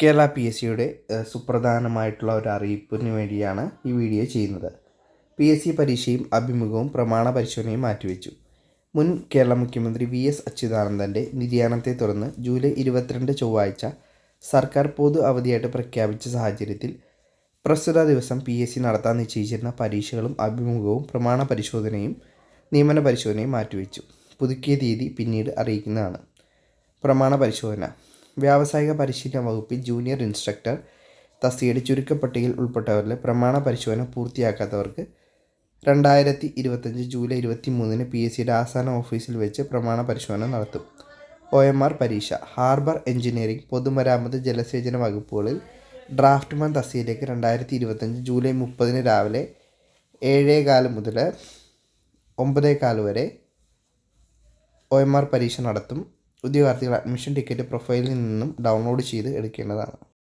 Kerala P S സിയുടെ സുപ്രധാനമായിട്ടുള്ള ഒരു അറിയിപ്പിന് വേണ്ടിയാണ് ഈ വീഡിയോ ചെയ്യുന്നത്. പി എസ് സി പരീക്ഷയും അഭിമുഖവും പ്രമാണ പരിശോധനയും മാറ്റിവെച്ചു. മുൻ കേരള മുഖ്യമന്ത്രി വി എസ് അച്യുതാനന്ദന്റെ നിര്യാണത്തെ തുടർന്ന് ജൂലൈ ഇരുപത്തിരണ്ട് ചൊവ്വാഴ്ച സർക്കാർ പൊതു അവധിയായിട്ട് പ്രഖ്യാപിച്ച സാഹചര്യത്തിൽ പ്രസ്തുത ദിവസം പി എസ് സി നടത്താൻ നിശ്ചയിച്ചിരുന്ന പരീക്ഷകളും അഭിമുഖവും പ്രമാണ പരിശോധനയും നിയമന പരിശോധനയും മാറ്റിവെച്ചു. പുതുക്കിയ തീയതി പിന്നീട് അറിയിക്കുന്നതാണ്. പ്രമാണ പരിശോധന. വ്യാവസായിക പരിശീലന വകുപ്പിൽ ജൂനിയർ ഇൻസ്ട്രക്ടർ തസ്തികയുടെ ചുരുക്കപ്പട്ടികയിൽ ഉൾപ്പെട്ടവരിൽ പ്രമാണ പരിശോധന പൂർത്തിയാക്കാത്തവർക്ക് രണ്ടായിരത്തി ഇരുപത്തഞ്ച് ജൂലൈ ഇരുപത്തി മൂന്നിന് പി എസ് സിയുടെ ആസ്ഥാന ഓഫീസിൽ വെച്ച് പ്രമാണ പരിശോധന നടത്തും. ഒ എം ആർ പരീക്ഷ ഹാർബർ എഞ്ചിനീയറിംഗ് പൊതുമരാമത്ത് ജലസേചന വകുപ്പുകളിൽ ഡ്രാഫ്റ്റ്മാൻ തസ്തിയിലേക്ക് രണ്ടായിരത്തി ഇരുപത്തഞ്ച് ജൂലൈ മുപ്പതിന് രാവിലെ ഏഴേ ഏഴേകാൽ മുതൽ ഒമ്പതേ ഒമ്പതേകാൽ വരെ ഒ എം ആർ പരീക്ഷ നടത്തും. ഉദ്യോഗാർത്ഥികൾ അഡ്മിഷൻ ടിക്കറ്റ് പ്രൊഫൈലിൽ നിന്നും ഡൗൺലോഡ് ചെയ്ത് എടുക്കേണ്ടതാണ്.